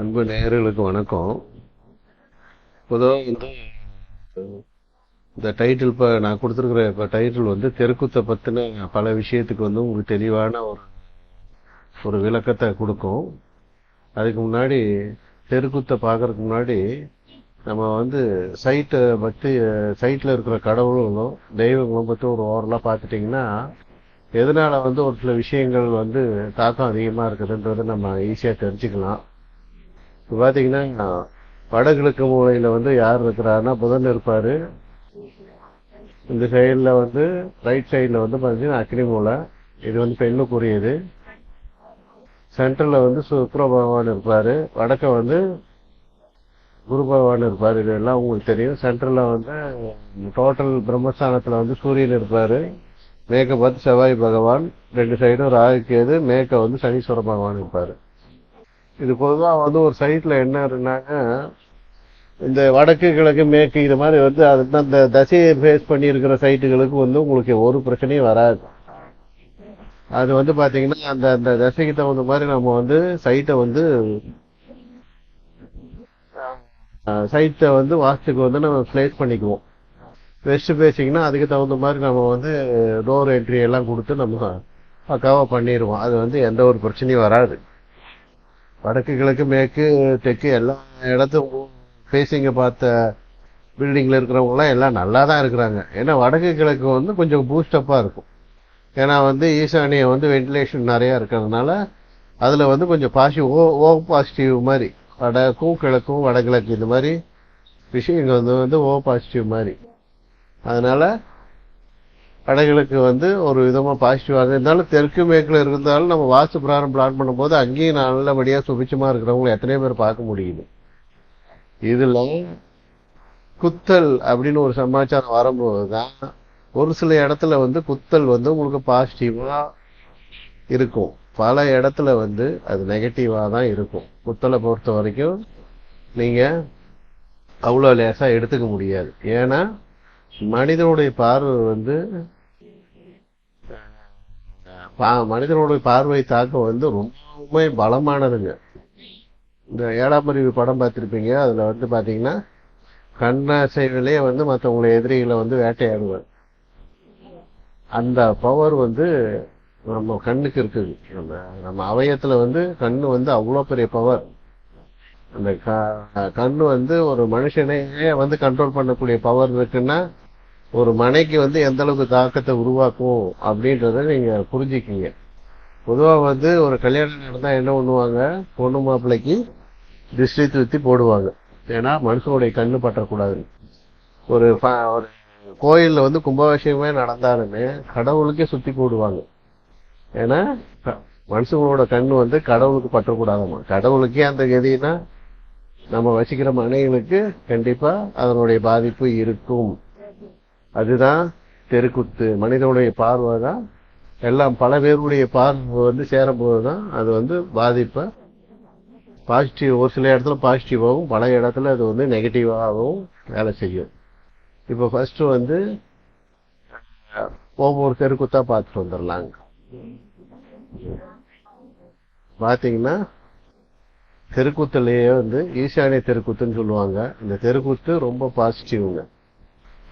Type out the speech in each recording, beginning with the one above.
அன்பு நேயர்களுக்கு வணக்கம். பொதுவாக வந்து இந்த டைட்டில் இப்போ நான் கொடுத்துருக்குற இப்போ டைட்டில் வந்து தெருக்குத்தை பற்றின பல விஷயத்துக்கு வந்து உங்களுக்கு தெளிவான ஒரு ஒரு விளக்கத்தை கொடுக்கும். அதுக்கு முன்னாடி தெருக்குத்தை பார்க்கறதுக்கு முன்னாடி நம்ம வந்து சைட்டை பற்றி சைட்டில் இருக்கிற கடவுளும் தெய்வங்களும் பற்றி ஒரு ஓரலாக பார்த்துட்டிங்கன்னா எதனால வந்து ஒரு சில விஷயங்கள் வந்து தாக்கம் அதிகமாக இருக்குதுன்றதை நம்ம ஈஸியாக தெரிஞ்சுக்கலாம். இப்போ பார்த்தீங்கன்னா வடகிழக்கு மூலையில் வந்து யார் இருக்கிறாருன்னா புதன் இருப்பார். இந்த சைடில் வந்து ரைட் சைடில் வந்து பார்த்தீங்கன்னா அக்னி மூலை இது வந்து பெண்ணுக்குரியது. சென்டரில் வந்து சுக்ர பகவான் இருப்பார். வடக்க வந்து குரு பகவான் இருப்பார். இதெல்லாம் உங்களுக்கு தெரியும். சென்டரில் வந்து டோட்டல் பிரம்மஸ்தானத்தில் வந்து சூரியன் இருப்பார். மேற்க பார்த்து செவ்வாய் பகவான் ரெண்டு சைடும் ராகுக்கேது மேற்க வந்து சனீஸ்வர பகவான் இருப்பார். இது பொதுவாக வந்து ஒரு சைட்டில் என்ன இருந்தாங்க இந்த வடக்கு கிழக்கு மேற்கு இது மாதிரி வந்து அது அந்த தசையை ஃபேஸ் பண்ணி இருக்கிற சைட்டுகளுக்கு வந்து உங்களுக்கு ஒரு பிரச்சனையும் வராது. அது வந்து பார்த்தீங்கன்னா அந்த அந்த தசைக்கு தகுந்த மாதிரி நம்ம வந்து சைட்டை வந்து சைட்டை வந்து வாஸ்துக்கு வந்து நம்ம பிளேஸ் பண்ணிக்குவோம். வெஸ்ட் பேசிங்கன்னா அதுக்கு தகுந்த மாதிரி நம்ம வந்து டோர் என்ட்ரி எல்லாம் கொடுத்து நம்ம பக்காவாக பண்ணிடுவோம் அது வந்து எந்த ஒரு பிரச்சனையும் வராது. வடக்கு கிழக்கு மேற்கு தெற்கு எல்லா இடத்தும் ஃபேஸிங்கை பார்த்த பில்டிங்கில் இருக்கிறவங்களாம் எல்லாம் நல்லா தான் இருக்கிறாங்க. ஏன்னா வடக்கு கிழக்கு வந்து கொஞ்சம் பூஸ்டப்பாக இருக்கும். ஏன்னா வந்து ஈசானியை வந்து வென்டிலேஷன் நிறையா இருக்கிறதுனால அதில் வந்து கொஞ்சம் பாசிட்டிவ் ஓ ஓ பாசிட்டிவ் மாதிரி. வடக்கும் கிழக்கும் வடகிழக்கு இந்த மாதிரி விஷயங்கள் வந்து வந்து ஓ பாசிட்டிவ் மாதிரி. அதனால படைகளுக்கு வந்து ஒரு விதமாக பாசிட்டிவாக இருந்தாலும் தெற்கு மேற்கில் இருந்தாலும் நம்ம வாஸ்து பிராரம் பிளான் பண்ணும்போது அங்கேயும் நல்லபடியாக சுபிச்சமாக இருக்கிறவங்களை எத்தனையோ பேர் பார்க்க முடியுது. இதில் குத்தல் அப்படின்னு ஒரு சமாச்சாரம் வரும்போது தான் ஒரு சில இடத்துல வந்து குத்தல் வந்து உங்களுக்கு பாசிட்டிவாக இருக்கும். பல இடத்துல வந்து அது நெகட்டிவாக தான் இருக்கும். குத்தலை பொறுத்த வரைக்கும் நீங்கள் அவ்வளோ லேசாக எடுத்துக்க முடியாது. ஏன்னா மனிதனுடைய பார்வை வந்து மனிதனுடைய பார்வை தாக்கம் வந்து ரொம்ப பலமானதுங்க. இந்த ஏழாம் அறிவு படம் பார்த்துருப்பீங்க அதில் வந்து பார்த்தீங்கன்னா கண்ணசைவிலே வந்து மற்றவங்களை எதிரிகளை வந்து வேட்டையாடுவார். அந்த பவர் வந்து நம்ம கண்ணுக்கு இருக்குது. நம்ம நம்ம அவயத்தில் வந்து கண்ணு வந்து அவ்வளோ பெரிய பவர் அந்த கண் வந்து ஒரு மனுஷனையே வந்து கண்ட்ரோல் பண்ணக்கூடிய பவர் இருக்குன்னா ஒரு மனைக்கு வந்து எந்த அளவுக்கு தாக்கத்தை உருவாக்கும் அப்படின்றத நீங்க புரிஞ்சுக்கிங்க. பொதுவாக வந்து ஒரு கல்யாணம் நடந்தா என்ன பண்ணுவாங்க? பொண்ணு மாப்பிள்ளைக்கு திருஷ்டி திருத்தி போடுவாங்க. ஏன்னா மனுஷனுடைய கண்ணு பற்றக்கூடாது. ஒரு ஒரு கோயில்ல வந்து கும்பாபிஷேகமே நடந்தாலுமே கடவுளுக்கே சுத்தி போடுவாங்க. ஏன்னா மனுஷங்களோட கண்ணு வந்து கடவுளுக்கு பற்றக்கூடாதாமா கடவுளுக்கே அந்த கதினா நம்ம வசிக்கிற மனைகளுக்கு கண்டிப்பா அதனுடைய பாதிப்பு இருக்கும். அதுதான் தெருக்குத்து. மனிதனுடைய பார்வை தான் எல்லாம் பல பேருடைய பார்வை வந்து சேரும்போது தான் அது வந்து பாதிப்பை பாசிட்டிவ் ஒரு சில இடத்துல பாசிட்டிவாகவும் பல இடத்துல அது வந்து நெகட்டிவாகவும் வேலை செய்யும். இப்போ ஃபர்ஸ்ட் வந்து ஒவ்வொரு தெருக்குத்தா பார்த்துட்டு வந்துடலாங்க பார்த்தீங்கன்னா தெருக்கூத்துலேயே வந்து ஈசானிய தெருக்கூத்துன்னு சொல்லுவாங்க. இந்த தெருக்கூத்து ரொம்ப பாசிட்டிவ்ங்க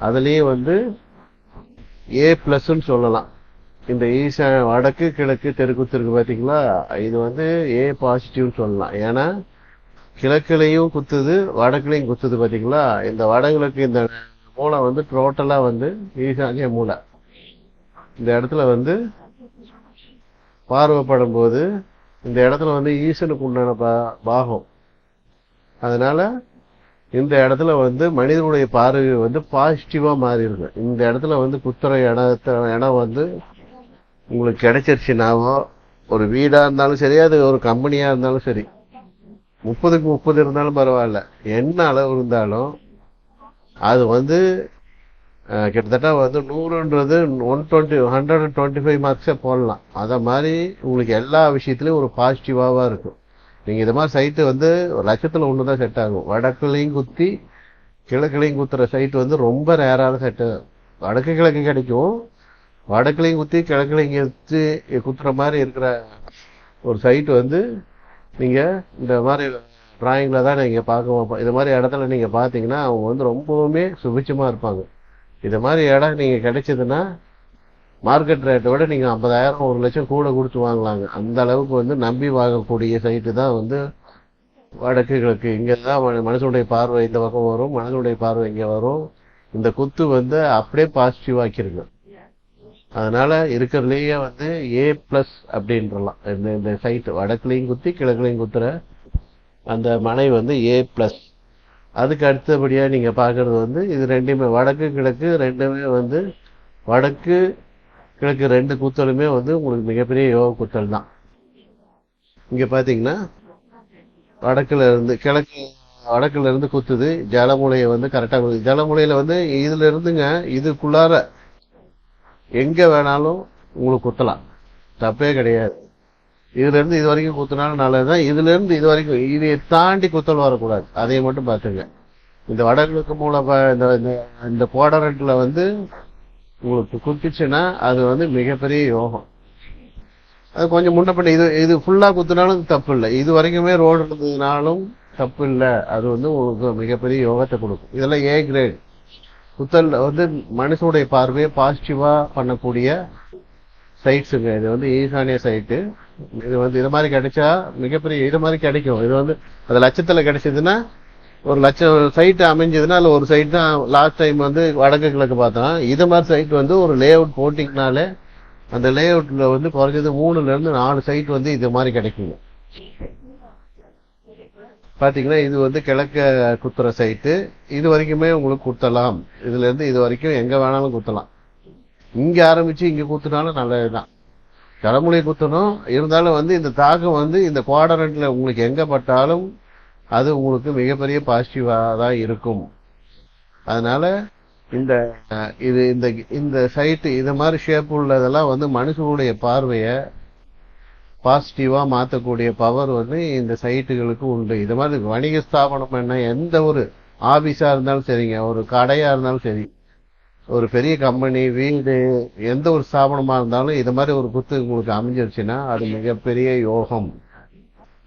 அதுலேயே வந்து ஏ பிளஸ்ன்னு சொல்லலாம். இந்த ஈசா வடக்கு கிழக்கு தெருக்கூத்து இருக்கு பார்த்தீங்களா இது வந்து ஏ பாசிட்டிவ்னு சொல்லலாம். ஏன்னா கிழக்குலையும் குத்துது வடக்குலையும் குத்துது பார்த்தீங்களா இந்த வடகிழக்கு இந்த மூளை வந்து டோட்டலாக வந்து ஈசானிய மூளை. இந்த இடத்துல வந்து பார்வைப்படும் போது இந்த இடத்துல வந்து ஈசனுக்கு உண்டான பாகம். அதனால இந்த இடத்துல வந்து மனிதனுடைய பார்வை வந்து பாசிட்டிவா மாறி இருக்கு இந்த இடத்துல வந்து குத்துற இடத்த இடம் வந்து உங்களுக்கு கிடைச்சிருச்சுனாவோ ஒரு வீடா இருந்தாலும் சரி அது ஒரு கம்பெனியா இருந்தாலும் சரி முப்பதுக்கு முப்பது இருந்தாலும் பரவாயில்ல. என்ன அளவு இருந்தாலும் அது வந்து கிட்டத்தட்ட வந்து நூறுன்றது one twenty hundred and twenty five மார்க்ஸே போடலாம். அதை மாதிரி உங்களுக்கு எல்லா விஷயத்துலையும் ஒரு பாசிட்டிவாக இருக்கும். நீங்கள் இது மாதிரி சைட்டு வந்து ஒரு லட்சத்தில் ஒன்று தான் செட் ஆகும். வடக்குலையும் குத்தி கிழக்குலையும் குத்துற சைட்டு வந்து ரொம்ப ரேரான செட்டு வடக்கு கிழக்கு கிடைக்கும். வடக்குலையும் குத்தி கிழக்குலையும் குத்தி குத்துற மாதிரி இருக்கிற ஒரு சைட்டு வந்து நீங்கள் இந்த மாதிரி டிராயிங்கில் தான் நீங்கள் பார்க்க இது மாதிரி இடத்துல நீங்கள் பார்த்தீங்கன்னா அவங்க வந்து ரொம்பவுமே சுபிட்சமா இருப்பாங்க. இது மாதிரி இடம் நீங்கள் கிடைச்சதுன்னா மார்க்கெட் ரேட்டை விட நீங்கள் ஐம்பதாயிரம் ஒரு லட்சம் கூட கொடுத்து வாங்கலாங்க. அந்த அளவுக்கு வந்து நம்பி வாங்கக்கூடிய சைட்டு தான் வந்து வடக்கு கிழக்கு இங்கே தான் மனு- பார்வை இந்த பக்கம் வரும் மனசனுடைய பார்வை இங்கே வரும். இந்த குத்து வந்து அப்படியே பாசிட்டிவ் ஆக்கிருங்க. அதனால இருக்கிறதுலயே வந்து ஏ பிளஸ் அப்படின்றலாம். இந்த இந்த சைட் வடக்குலையும் குத்தி கிழக்குலையும் குத்துற அந்த மனை வந்து ஏ பிளஸ் அதுக்கு அடுத்தபடியாக நீங்கள் பார்க்குறது வந்து இது ரெண்டுமே வடக்கு கிழக்கு ரெண்டுமே வந்து வடக்கு கிழக்கு ரெண்டு குத்தலுமே வந்து உங்களுக்கு மிகப்பெரிய யோக கூத்தல் தான். இங்கே பார்த்தீங்கன்னா வடக்குல இருந்து கிழக்கு வடக்குல இருந்து குத்துது ஜலமுலையை வந்து கரெக்டாக குத்துது. ஜலமுலையில் வந்து இதில் இருந்துங்க இதுக்குள்ளார எங்கே வேணாலும் உங்களுக்கு குத்தலாம். தப்பே கிடையாது. இதுல இருந்து இது வரைக்கும் குத்துனாலும் நல்லதுதான் இதுல இருந்து இது வரைக்கும் இதை தாண்டி குத்தல் வரக்கூடாது. அதை மட்டும் பார்த்துங்க இந்த வடகிழக்கு மூல இந்த இந்த- இந்த வந்து உங்களுக்கு குத்திச்சுன்னா அது வந்து மிகப்பெரிய யோகம். அது கொஞ்சம் முன்ன பின்ன இது இது ஃபுல்லாக குத்துனாலும் தப்பு இல்லை இது வரைக்குமே ரோடு இருந்ததுனாலும் தப்பு இல்லை அது வந்து உங்களுக்கு மிகப்பெரிய யோகத்தை கொடுக்கும். இதெல்லாம் ஏ கிரேட் குத்தல் வந்து மனுஷனுடைய பார்வையை பாசிட்டிவாக பண்ணக்கூடிய சைட்ஸுங்க இது வந்து ஈசானிய சைட்டு இது வந்து இது மாதிரி கிடைச்சா மிகப்பெரிய இது மாதிரி கிடைக்கும். இது வந்து அது லட்சத்துல கிடைச்சதுன்னா ஒரு லட்சம் சைட் அமைஞ்சதுன்னா அதுல ஒரு சைட் தான் லாஸ்ட் டைம் வந்து வடக்கு கிழக்கு பார்த்தோம். இது மாதிரி சைட் வந்து ஒரு லே அவுட் போட்டிங்கனாலே அந்த லே அவுட்ல வந்து குறைஞ்சது மூணுல இருந்து நாலு சைட் வந்து இது மாதிரி கிடைக்குங்க. பாத்தீங்கன்னா இது வந்து கிழக்க குத்துற சைட்டு இது வரைக்குமே உங்களுக்கு குத்தலாம். இதுல இருந்து இது வரைக்கும் எங்க வேணாலும் குத்தலாம். இங்க ஆரம்பிச்சு இங்க குத்துனாலும் நல்லதுதான். தலைமுறை குத்தணும் இருந்தாலும் வந்து இந்த தாக்கம் வந்து இந்த குவாடரண்ட்ல உங்களுக்கு எங்க பட்டாலும் அது உங்களுக்கு மிகப்பெரிய பாசிட்டிவா தான் இருக்கும். அதனால இந்த இது இந்த இந்த சைட்டு இது மாதிரி ஷேப் உள்ளதெல்லாம் வந்து மனுஷனுடைய பார்வைய பாசிட்டிவா மாற்றக்கூடிய பவர் வந்து இந்த சைட்டுகளுக்கு உண்டு. இது மாதிரி வணிக ஸ்தாபனம் என்ன எந்த ஒரு ஆபீஸா இருந்தாலும் சரிங்க ஒரு கடையா இருந்தாலும் சரி. ஒரு பெரிய கம்பெனி வீடு எந்த ஒரு ஸ்தாபனமா இருந்தாலும் இது மாதிரி ஒரு குத்து உங்களுக்கு அமைஞ்சிருச்சுன்னா அது மிகப்பெரிய யோகம்.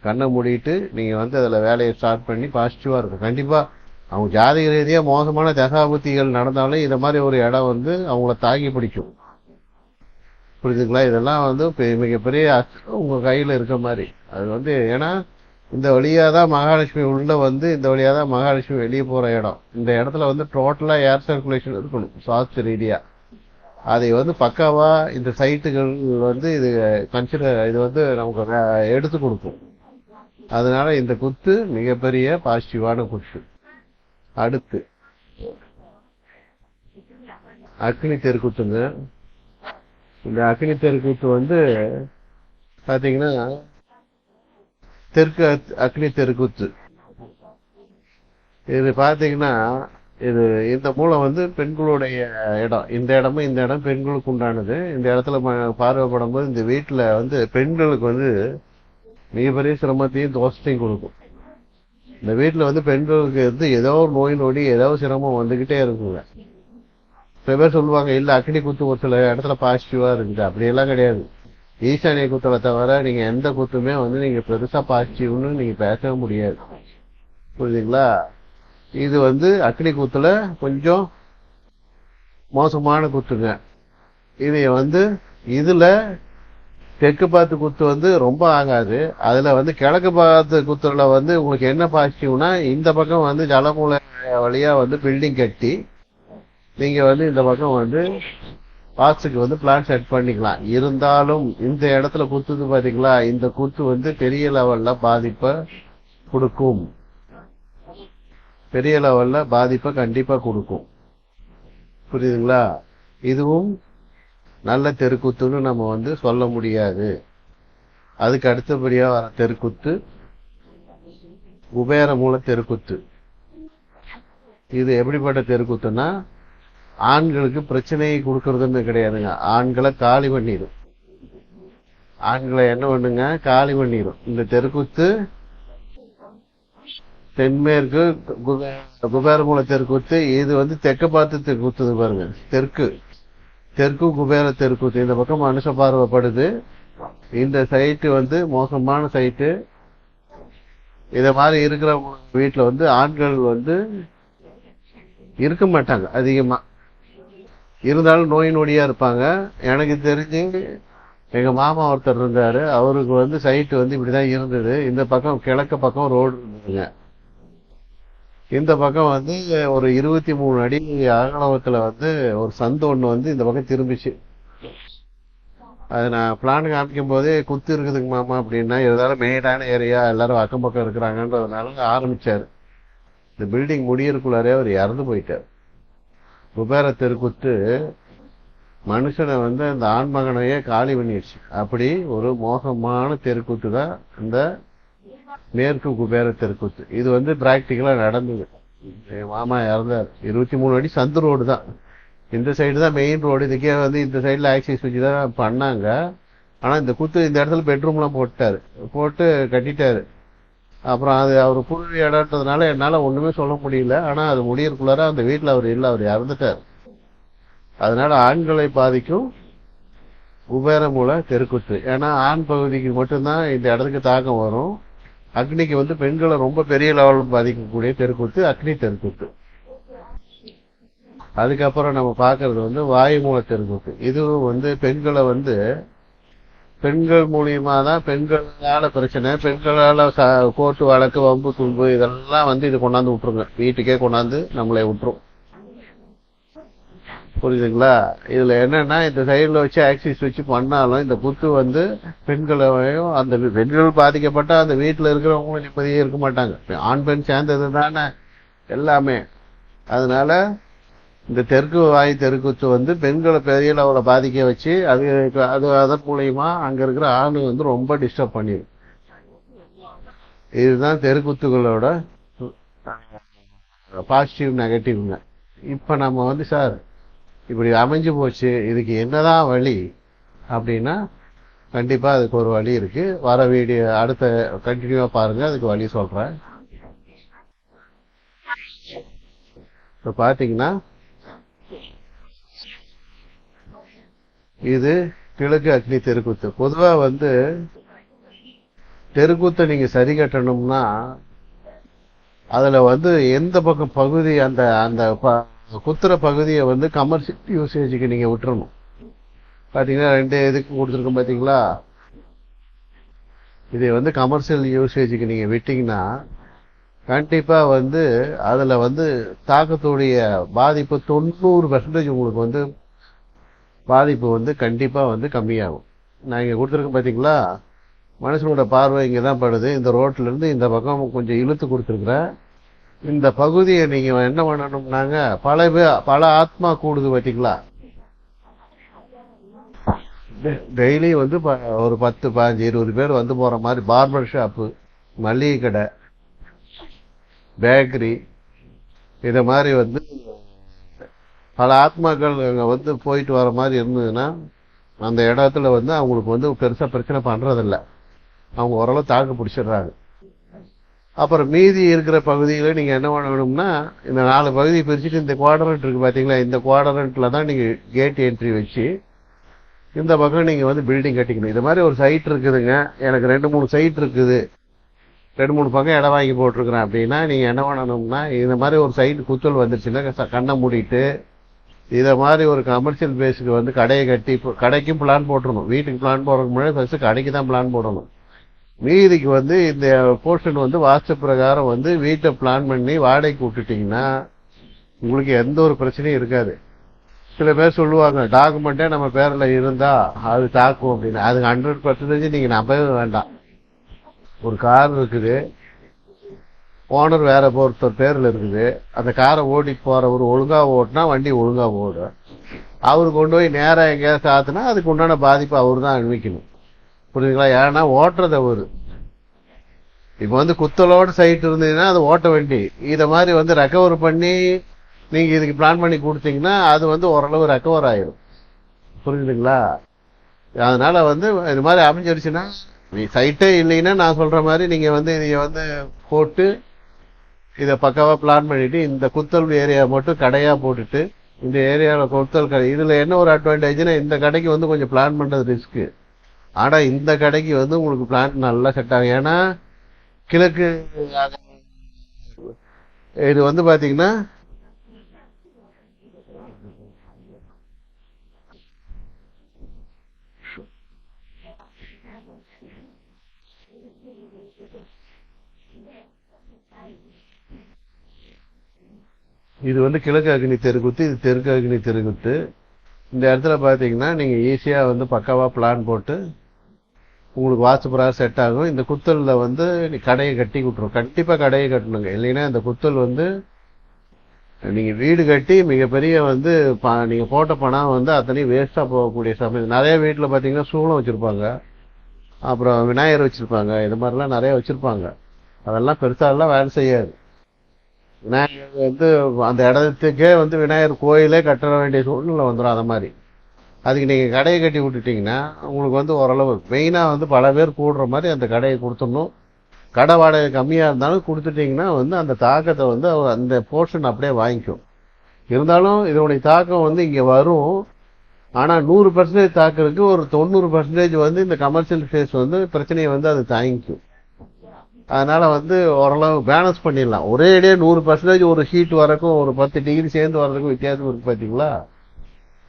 கண்ணை மூடிட்டு நீங்க வந்து அதுல வேலையை ஸ்டார்ட் பண்ணி பாசிட்டிவா இருக்கும். கண்டிப்பா அவங்க ஜாதிக ரீதியா மோசமான தகாபுத்திகள் நடந்தாலும் இந்த மாதிரி ஒரு இடம் வந்து அவங்கள தாங்கி பிடிக்கும். புரியுதுங்களா? இதெல்லாம் வந்து மிகப்பெரிய அஸ்திரம் உங்க கையில இருக்க மாதிரி. அது வந்து ஏன்னா இந்த வழியா தான் மகாலட்சுமி உள்ளே வந்து இந்த வழியா தான் மகாலட்சுமி வெளியே போகிற இடம். இந்த இடத்துல வந்து டோட்டலாக ஏர் சர்க்குலேஷன் இருக்கணும் சாஸ்திர ரீதியாக அதை வந்து பக்காவாக இந்த சைட்டுகள் வந்து இது கன்சிடர் இது வந்து நமக்கு வே- எடுத்து கொடுக்கும். அதனால இந்த குத்து மிகப்பெரிய பாசிட்டிவான குத்து அடுத்து அக்னி தெருக்குத்துங்க இந்த அக்னி தெருக்கூத்து வந்து பார்த்தீங்கன்னா தெற்கு அக்- அக்னி தெருக்கூத்து. இது பார்த்தீங்கன்னா இது இந்த மூலம் வந்து பெண்களுடைய இடம். இந்த இடமும் இந்த இடம் பெண்களுக்கு உண்டானது. இந்த இடத்துல ம- பார்வைப்படும் போது இந்த வீட்டில் வந்து பெண்களுக்கு வந்து மிகப்பெரிய சிரமத்தையும் தோஷத்தையும் கொடுக்கும். இந்த வீட்டில் வந்து பெண்களுக்கு வந்து ஏதோ ஒரு நோய் நொடி ஏதோ சிரமம் வந்துக்கிட்டே இருக்குங்க. சில பேர் சொல்லுவாங்க இல்லை அக்னி குத்து ஒரு சில இடத்துல பாசிட்டிவாக இருக்குது. அப்படியெல்லாம் கிடையாது. ஈசானிய குத்தலை தவிர நீங்க எந்த குத்துமே வந்து நீங்க பெருசா பாசிட்டிவ்னு நீங்க பேசவே முடியாது. புரியுதுங்களா? இது வந்து அக்னி குத்துல கொஞ்சம் மோசமான குத்துங்க இது வந்து இதுல தெற்கு பார்த்து குத்து வந்து ரொம்ப ஆகாது. அதுல வந்து கிழக்கு பார்த்து குத்துல வந்து உங்களுக்கு என்ன பாசிட்டிவ்னா இந்த பக்கம் வந்து ஜலமூல வழியா வந்து பில்டிங் கட்டி நீங்க வந்து இந்த பக்கம் வந்து பாக்ஸுக்கு வந்து பிளான் செட் பண்ணிக்கலாம். இருந்தாலும் இந்த இடத்துல குத்துது பாத்தீங்களா? இந்த குத்து வந்து பெரிய லெவல்ல பாதிப்பை கொடுக்கும். பெரிய லெவல்ல பாதிப்பை கண்டிப்பா கொடுக்கும். புரியுதுங்களா? இதுவும் நல்ல தெருக்குத்துன்னு நம்ம வந்து சொல்ல முடியாது. அதுக்கு அடுத்தபடியா வர தெருக்குத்து குபேர மூல தெருக்குத்து. இது எப்படிப்பட்ட தெருக்குத்துன்னா ஆண்களுக்கு பிரச்சனையை கொடுக்கறதுன்னு கிடையாதுங்க. ஆண்களை காலி பண்ணிடும் ஆண்களை என்ன பண்ணுங்க? காலி பண்ணிடும் இந்த தெருக்குத்து தென்மேற்கு குபே- குபேரமூல தெருக்குத்து இது வந்து தெற்க பார்த்து தெருக்குத்துது பாருங்க. தெற்கு. தெற்கு குபேர தெருக்குத்து. இந்த பக்கம் மனுஷ பார்வைப்படுது இந்த சைட்டு வந்து மோசமான சைட்டு இத மாதிரி இருக்கிற வீட்டுல வந்து ஆண்கள் வந்து இருக்க மாட்டாங்க அதிகமா. இருந்தாலும் நோய் நொடியாக இருப்பாங்க. எனக்கு தெரிஞ்சு எங்கள் மாமா ஒருத்தர் இருந்தார். அவருக்கு வந்து சைட்டு வந்து இப்படி தான் இருந்தது. இந்த பக்கம் கிழக்கு பக்கம் ரோடு இருந்ததுங்க. இந்த பக்கம் வந்து ஒரு இருபத்தி மூணு அடி அகலவத்துல வந்து ஒரு சந்து ஒன்று வந்து இந்த பக்கம் திரும்பிச்சு. அது நான் பிளான் காமிக்கும் போதே குத்து இருக்குதுங்க மாமா அப்படின்னா இருந்தாலும் மெயினான ஏரியா எல்லாரும் அக்கம் பக்கம் இருக்கிறாங்கன்றதுனால ஆரம்பிச்சார். இந்த பில்டிங் முடியறக்குள்ளாரே அவர் இறந்து போயிட்டார். குபேர தெருக்குத்து மனுஷனை வந்து அந்த ஆண்மகனையே காலி பண்ணிடுச்சு. அப்படி ஒரு மோசமான தெருக்கூத்து தான் இந்த மேற்கு குபேர தெருக்கூத்து இது வந்து பிராக்டிக்கலா நடந்தது. மாமா இறந்தார். இருபத்தி மூணு அடி சந்து ரோடு தான். இந்த சைடு தான் மெயின் ரோடு இதுக்கே வந்து இந்த சைடில் ஆக்சிஸ் வச்சு தான் பண்ணாங்க. ஆனால் இந்த குத்து இந்த இடத்துல பெட்ரூம்லாம் போட்டார் போட்டு கட்டிட்டாரு. அப்புறம் அது அவர் புது இடம்ன்றதுனால என்னால் ஒன்றுமே சொல்ல முடியல. ஆனால் அது முடியறக்குள்ளார அந்த வீட்டில் அவர் இல்லை அவர் இறந்துட்டார். அதனால ஆண்களை பாதிக்கும் குபேரமூல தெருக்குத்து. ஏன்னா ஆண் பகுதிக்கு மட்டும்தான் இந்த இடத்துக்கு தாக்கம் வரும். அக்னிக்கு வந்து பெண்களை ரொம்ப பெரிய லெவலில் பாதிக்கக்கூடிய தெருக்குத்து அக்னி தெருக்குத்து. அதுக்கப்புறம் நம்ம பார்க்கறது வந்து வாயுமூல தெருக்குத்து. இதுவும் வந்து பெண்களை வந்து பெண்கள் மூலியமா தான் பெண்களால பிரச்சனை பெண்களால கோர்ட்டு வழக்கு வம்பு தும்பு இதெல்லாம் வந்து இது கொண்டாந்து விட்டுருங்க. வீட்டுக்கே கொண்டாந்து நம்மளை விட்டுரும். புரியுதுங்களா? இதுல என்னன்னா இந்த சைடுல வச்சு ஆக்சிஸ் வச்சு பண்ணாலும் இந்த புத்து வந்து பெண்களையும் அந்த பெண்கள் பாதிக்கப்பட்ட அந்த வீட்டுல இருக்கிறவங்களும் நிம்மதியே இருக்க மாட்டாங்க. ஆண் பெண் சேர்ந்தது தானே எல்லாமே. அதனால இந்த தெற்கு வாய் தெருக்குத்து வந்து பெண்களை பெரிய லெவலில் பாதிக்க வச்சு அது அது அதன் மூலயமா அங்க இருக்கிற ஆணு வந்து ரொம்ப டிஸ்டர்ப் பண்ணிடும் இதுதான் தெருக்குத்துகளோட பாசிட்டிவ் நெகட்டிவ்ங்க இப்ப நம்ம வந்து சார் இப்படி அமைஞ்சு போச்சு இதுக்கு என்னதான் வழி அப்படின்னா கண்டிப்பா அதுக்கு ஒரு வழி இருக்கு. வர வீடியோ அடுத்த கண்டினியூவா பாருங்க அதுக்கு வழி சொல்றேன். இப்ப பாத்தீங்கன்னா இது கிழக்கு அக்னி தெருக்கூத்து. பொதுவா வந்து தெருக்கூத்தை நீங்க சரி கட்டணும்னா அதுல வந்து எந்த பக்கம் பகுதி அந்த அந்த ப- குத்துற பகுதியை வந்து கமர்ஷியல் யூசேஜுக்கு நீங்க விட்டுறணும். பாத்தீங்கன்னா ரெண்டு இதுக்கு கொடுத்துருக்கோம் பாத்தீங்களா? இதை வந்து கமர்ஷியல் யூசேஜுக்கு நீங்க விட்டீங்கன்னா கண்டிப்பா வந்து அதுல வந்து தாக்கத்துடைய பாதிப்பு தொண்ணூறு பெர்சன்டேஜ் உங்களுக்கு வந்து பாதிப்பு வந்து கண்டிப்பாக வந்து கம்மியாகும். நான் இங்கே கொடுத்துருக்கேன் பார்த்தீங்களா மனுஷனோட பார்வை இங்கே தான் படுது. இந்த ரோட்ல இருந்து இந்த பக்கம் கொஞ்சம் இழுத்து கொடுத்துருக்குறேன் இந்த பகுதியை நீங்கள் என்ன பண்ணணும்னாங்க பல பேர் பல ஆத்மா கூடுது பார்த்தீங்களா டெய்லி வந்து ப- ஒரு பத்து பதினஞ்சு இருபது பேர் வந்து போகிற மாதிரி பார்பர் ஷாப்பு மளிகை கடை பேக்கரி இதை மாதிரி வந்து பல ஆத்மாக்கள் அங்கே வந்து போயிட்டு வர மாதிரி இருந்ததுன்னா அந்த இடத்துல வந்து அவங்களுக்கு வந்து பெருசாக பிரச்சனை பண்ணுறதில்ல அவங்க ஓரளவு தாக்கு பிடிச்சிடுறாங்க. அப்புறம் மீதி இருக்கிற பகுதியில் நீங்கள் என்ன பண்ணணும்னா இந்த நாலு பகுதியை பிரிச்சுட்டு இந்த குவாடரண்ட் இருக்குது பார்த்தீங்களா இந்த குவாடரண்ட்டில் தான் நீங்கள் கேட் என்ட்ரி வச்சு இந்த பக்கம் நீங்கள் வந்து பில்டிங் கட்டிக்கணும். இது மாதிரி ஒரு சைட் இருக்குதுங்க. எனக்கு ரெண்டு மூணு சைட் இருக்குது. ரெண்டு மூணு பக்கம் இடம் வாங்கி போட்டிருக்கிறேன் அப்படின்னா நீங்கள் என்ன பண்ணணும்னா இந்த மாதிரி ஒரு சைட் குத்தல் வந்துருச்சுன்னா கண்ணை மூடிட்டு இதை மாதிரி ஒரு கமர்ஷியல் பேஸுக்கு வந்து கடையை கட்டி இப்போ கடைக்கும் பிளான் போட்டுறணும் வீட்டுக்கு பிளான் போடுறதுக்கு முன்னாடி ஃபர்ஸ்ட் கடைக்கு தான் பிளான் போடணும். மீதிக்கு வந்து இந்த போர்ஷன் வந்து வாஸ்து பிரகாரம் வந்து வீட்டை பிளான் பண்ணி வாடகைக்கு விட்டுட்டிங்கன்னா உங்களுக்கு எந்த ஒரு பிரச்சனையும் இருக்காது. சில பேர் சொல்லுவாங்க டாக்குமெண்ட்டே நம்ம பேரில் இருந்தால் அது தாக்கும் அப்படின்னு. அதுக்கு ஹண்ட்ரட் பர்சன்டேஜ் நீங்கள் நம்பவே வேண்டாம். ஒரு கார் இருக்குது. ஓனர் வேற ஒருத்தர் பேர்ல இருக்குது. அந்த காரை ஓட்டிட்டு போறவர் ஒழுங்கா ஓட்டினா வண்டி ஒழுங்கா ஓடும். அவரு கொண்டு போய் நேராக எங்கேயாவது சாத்தினா அதுக்கு உண்டான பாதிப்பு அவர் தான் அனுபவிக்கணும். புரியுதுங்களா? ஏன்னா ஓட்டுறது அவரு. இப்ப வந்து குத்தலோட சைட் இருந்ததுன்னா அது ஓட்ட வண்டி. இதை மாதிரி வந்து ரெக்கவர் பண்ணி நீங்க இதுக்கு பிளான் பண்ணி கொடுத்தீங்கன்னா அது வந்து ஓரளவு ரெக்கவர் ஆயிடும் புரியுதுங்களா? அதனால வந்து இது மாதிரி அமைஞ்சிருச்சுன்னா சைட்டே இல்லைன்னா நான் சொல்ற மாதிரி நீங்க வந்து நீங்கள் வந்து போட்டு இதை பக்காவாக பிளான் பண்ணிட்டு இந்த குத்தல் ஏரியா மட்டும் கடையாக போட்டுட்டு இந்த ஏரியாவில் குத்தல் கடை. இதில் என்ன ஒரு அட்வான்டேஜ்னா இந்த கடைக்கு வந்து கொஞ்சம் பிளான் பண்ணுறது ரிஸ்க்கு ஆனால் இந்த கடைக்கு வந்து உங்களுக்கு பிளான் நல்லா செட் ஆகும். ஏன்னா கிழக்கு இது வந்து பார்த்தீங்கன்னா இது வந்து கிழக்கு அக்னி தெருக்குத்து இது தெற்கு அக்னி தெருக்குத்து இந்த இடத்துல பார்த்தீங்கன்னா நீங்கள் ஈஸியாக வந்து பக்காவாக பிளான் போட்டு உங்களுக்கு வாஸ்து செட் ஆகும். இந்த குத்தலில் வந்து நீ கடையை கட்டி விட்டுரும். கண்டிப்பாக கடையை கட்டணுங்க. இல்லைன்னா இந்த குத்தல் வந்து நீங்கள் வீடு கட்டி மிகப்பெரிய வந்து ப- நீங்கள் போட்ட பணம் வந்து அத்தனையும் வேஸ்ட்டாக போகக்கூடிய சமயம். நிறைய வீட்டில் பார்த்தீங்கன்னா சூளம் வச்சுருப்பாங்க. அப்புறம் விநாயகர் வச்சுருப்பாங்க. இது மாதிரிலாம் நிறைய வச்சுருப்பாங்க. அதெல்லாம் பெருசாலாம் வேலை செய்யாது. விநாயகர் வந்து அந்த இடத்துக்கே வந்து விநாயகர் கோயிலே கட்ட வேண்டிய சூழ்நிலை வந்துடும் அந்த மாதிரி. அதுக்கு நீங்கள் கடையை கட்டி விட்டுட்டீங்கன்னா உங்களுக்கு வந்து ஓரளவு மெயினாக வந்து பல பேர் கூடுற மாதிரி அந்த கடையை கொடுத்துடணும். கடை வாடகை கம்மியாக இருந்தாலும் கொடுத்துட்டிங்கன்னா வந்து அந்த தாக்கத்தை வந்து அவர் அந்த போர்ஷன் அப்படியே வாங்கிக்கும். இருந்தாலும் இதனுடைய தாக்கம் வந்து இங்கே வரும். ஆனால் நூறு பர்சன்டேஜ் தாக்கிறதுக்கு ஒரு தொண்ணூறு பர்சன்டேஜ் வந்து இந்த கமர்ஷியல் ஃபேஸ் வந்து பிரச்சனையை வந்து அது தாங்கிக்கும். அதனால் வந்து ஓரளவு பேலன்ஸ் பண்ணிடலாம். ஒரே இடையே நூறு பர்சன்டேஜ் ஒரு ஹீட் வரக்கும் ஒரு பத்து டிகிரி சேர்ந்து வர்றதுக்கும் வித்தியாசம் இருக்குது பார்த்தீங்களா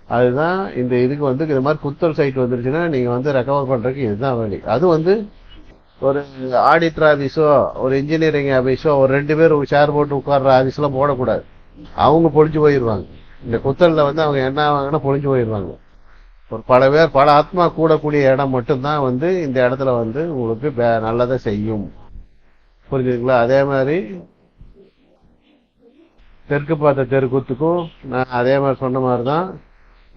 அதுதான் இந்த இதுக்கு வந்து இது மாதிரி குத்தல் சைட் வந்துருச்சுன்னா நீங்கள் வந்து ரெக்கவர் பண்ணுறதுக்கு இதுதான் வழி. அது வந்து ஒரு ஆடிட்டர் ஆபீஸோ ஒரு இன்ஜினியரிங் ஆஃபீஸோ ஒரு ரெண்டு பேர் ஷேர் போட்டு உட்கார்ற ஆஃபீஸ்லாம் போடக்கூடாது. அவங்க பொழிஞ்சு போயிடுவாங்க இந்த குத்தலில் வந்து அவங்க என்ன ஆவாங்கன்னா பொழிஞ்சு போயிடுவாங்க ஒரு பல பேர் பல ஆத்மா கூடக்கூடிய இடம் மட்டும்தான் வந்து இந்த இடத்துல வந்து உங்களுக்கு பே- நல்லதை செய்யும். புரிஞ்சுதுங்களா? அதே மாதிரி தெற்கு பார்த்த தெருக்குத்துக்கும் நான் அதே மாதிரி சொன்ன மாதிரி தான்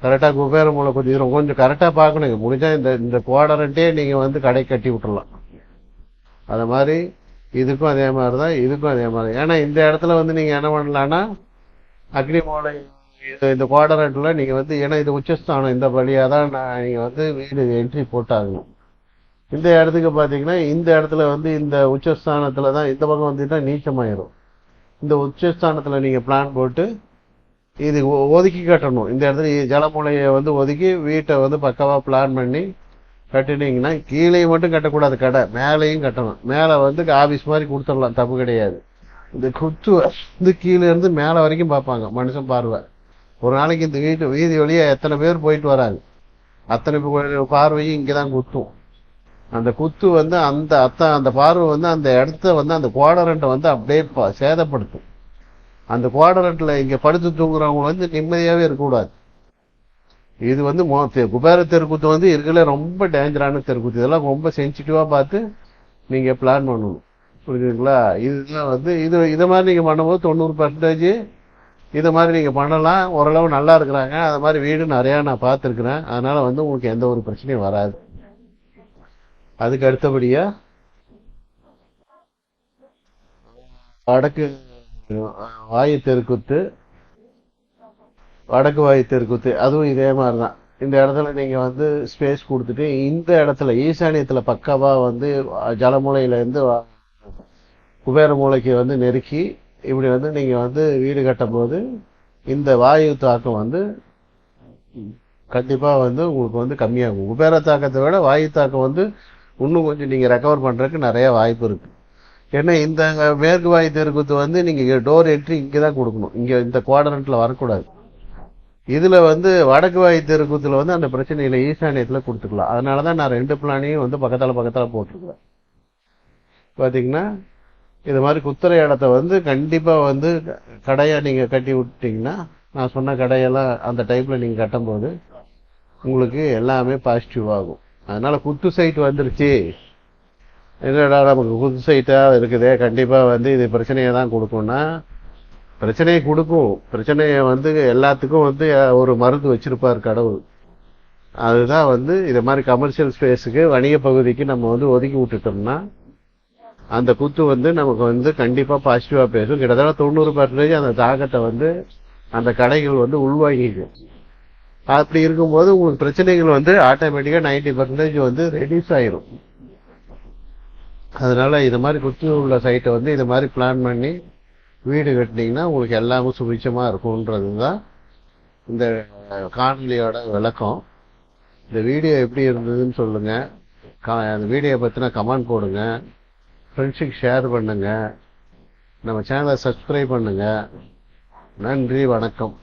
கரெக்டாக குபேர மூளை கொஞ்சம் கொஞ்சம் கரெக்டாக பார்க்கணுங்க முடிஞ்சா இந்த இந்த குவாடரண்ட்டே நீங்கள் வந்து கடை கட்டி விட்டுடலாம் அது மாதிரி இதுக்கும் அதே மாதிரி தான் இதுக்கும் அதே மாதிரி. ஏன்னா இந்த இடத்துல வந்து நீங்கள் என்ன பண்ணலாம்னா அக்னி மூலை இது இந்த குவாடரண்ட்ல நீங்கள் வந்து ஏன்னா இது உச்சஸ்தானம் இந்த வழியாக தான் நான் நீங்கள் வந்து வீடு என்ட்ரி போட்டாகணும். இந்த இடத்துக்கு பார்த்தீங்கன்னா இந்த இடத்துல வந்து இந்த உச்சஸ்தானத்தில் தான் இந்த பக்கம் வந்துட்டால் நீச்சமாயிரும். இந்த உச்சஸ்தானத்தில் நீங்கள் பிளான் போட்டு இது ஒ- ஒதுக்கி கட்டணும். இந்த இடத்துல ஜலமுலையை வந்து ஒதுக்கி வீட்டை வந்து பக்காவா பிளான் பண்ணி கட்டினீங்கன்னா கீழே மட்டும் கட்டக்கூடாது கடை. மேலேயும் கட்டணும். மேலே வந்து ஆஃபீஸ் மாதிரி கொடுத்துடலாம் தப்பு கிடையாது. இந்த குத்து வந்து கீழே இருந்து மேலே வரைக்கும் பார்ப்பாங்க மனுஷன் பார்வை. ஒரு நாளைக்கு இந்த வீட்டு வீதி வழியாக எத்தனை பேர் போயிட்டு வராங்க. அத்தனை பேர் பார்வையும் இங்கதான் குத்தும். அந்த குத்து வந்து அந்த அத்த அந்த பார்வை வந்து அந்த இடத்த வந்து அந்த குவாடரண்ட்டை வந்து அப்படியே சேதப்படுத்தும். அந்த குவாடரண்ட்ல இங்கே படுத்து தூங்குறவங்க வந்து நிம்மதியாகவே இருக்கக்கூடாது. இது வந்து மோ- தெ- குபேர தெருக்கூத்து வந்து இருக்கல ரொம்ப டேஞ்சரான தெருக்கூத்து. இதெல்லாம் ரொம்ப சென்சிட்டிவாக பார்த்து நீங்கள் பிளான் பண்ணணும். புரியுதுங்களா? இதுதான் வந்து இது இதை மாதிரி நீங்கள் பண்ணும்போது தொண்ணூறு பர்சன்டேஜ் இதை மாதிரி நீங்கள் பண்ணலாம். ஓரளவு நல்லா இருக்கிறாங்க. அது மாதிரி வீடு நிறையா நான் பார்த்துருக்குறேன். அதனால் வந்து உங்களுக்கு எந்த ஒரு பிரச்சனையும் வராது. அதுக்கு அடுத்தபடியா வடக்கு வாயு தெருக்குத்து வடக்கு வாயு தெருக்குத்து அதுவும் இதே மாதிரி தான் இந்த இடத்துல நீங்கள் வந்து ஸ்பேஸ் கொடுத்துட்டு இந்த இடத்துல ஈசானியத்தில் பக்காவாக வந்து ஜலமூலையிலேருந்து குபேர மூலைக்கு வந்து நெருக்கி இப்படி வந்து நீங்கள் வந்து வீடு கட்டும் போது இந்த வாயு தாக்கம் வந்து கண்டிப்பாக வந்து உங்களுக்கு வந்து கம்மியாகும். குபேர தாக்கத்தை விட வாயு தாக்கம் வந்து இன்னும் கொஞ்சம் நீங்கள் ரெக்கவர் பண்ணுறதுக்கு நிறைய வாய்ப்பு இருக்குது ஏன்னா இந்த மேற்கு வாய் தெருக்குத்து வந்து நீங்கள் டோர் என்ட்ரி இங்கே தான் கொடுக்கணும். இங்கே இந்த குவாடரண்ட்டில் வரக்கூடாது. இதில் வந்து வடக்கு வாய் தெருக்குத்தில் வந்து அந்த பிரச்சனையில ஈசானியத்தில் கொடுத்துக்கலாம். அதனால தான் நான் ரெண்டு பிளானையும் வந்து பக்கத்தால் பக்கத்தால் போட்டிருக்கிறேன். பார்த்தீங்கன்னா இது மாதிரி குத்துற இடத்த வந்து கண்டிப்பாக வந்து கடையை நீங்கள் கட்டி விட்டீங்கன்னா நான் சொன்ன கடையெல்லாம் அந்த டைப்பில் நீங்கள் கட்டும்போது உங்களுக்கு எல்லாமே பாசிட்டிவ் ஆகும். அதனால் குத்து சைட் வந்துருச்சு. என்னடா நமக்கு குத்து சைட்டாக இருக்குது? கண்டிப்பாக வந்து இது பிரச்சனையை தான் கொடுக்கும்னா பிரச்சனையை கொடுக்கும். பிரச்சனையை வந்து எல்லாத்துக்கும் வந்து ஒரு மருந்து வச்சுருப்பார் கடவுள். அதுதான் வந்து இது மாதிரி கமர்ஷியல் ஸ்பேஸுக்கு வணிக பகுதிக்கு நம்ம வந்து ஒதுக்கி விட்டுட்டோம்னா அந்த குத்து வந்து நமக்கு வந்து கண்டிப்பாக பாசிட்டிவாக பேசும். கிட்டத்தட்ட தொண்ணூறு பர்சன்டேஜ் அந்த தாக்கத்தை வந்து அந்த கடைகள் வந்து உள்வாங்கிக்கும். அப்படி இருக்கும்போது உங்களுக்கு பிரச்சனைகள் வந்து ஆட்டோமேட்டிக்காக நைன்டி பர்சன்டேஜ் வந்து ரெடியூஸ் ஆயிரும். அதனால இது மாதிரி குத்து உள்ள சைட்டை வந்து இது மாதிரி பிளான் பண்ணி வீடு கட்டினீங்கன்னா உங்களுக்கு எல்லாமே சுபிச்சமாக இருக்கும்ன்றது தான் இந்த காணொலியோட விளக்கம். இந்த வீடியோ எப்படி இருந்ததுன்னு சொல்லுங்கள் கா- அந்த வீடியோ பற்றின கமெண்ட் போடுங்க. ஃப்ரெண்ட்ஸுக்கு ஷேர் பண்ணுங்கள் நம்ம சேனலை சப்ஸ்கிரைப் பண்ணுங்கள் நன்றி வணக்கம்.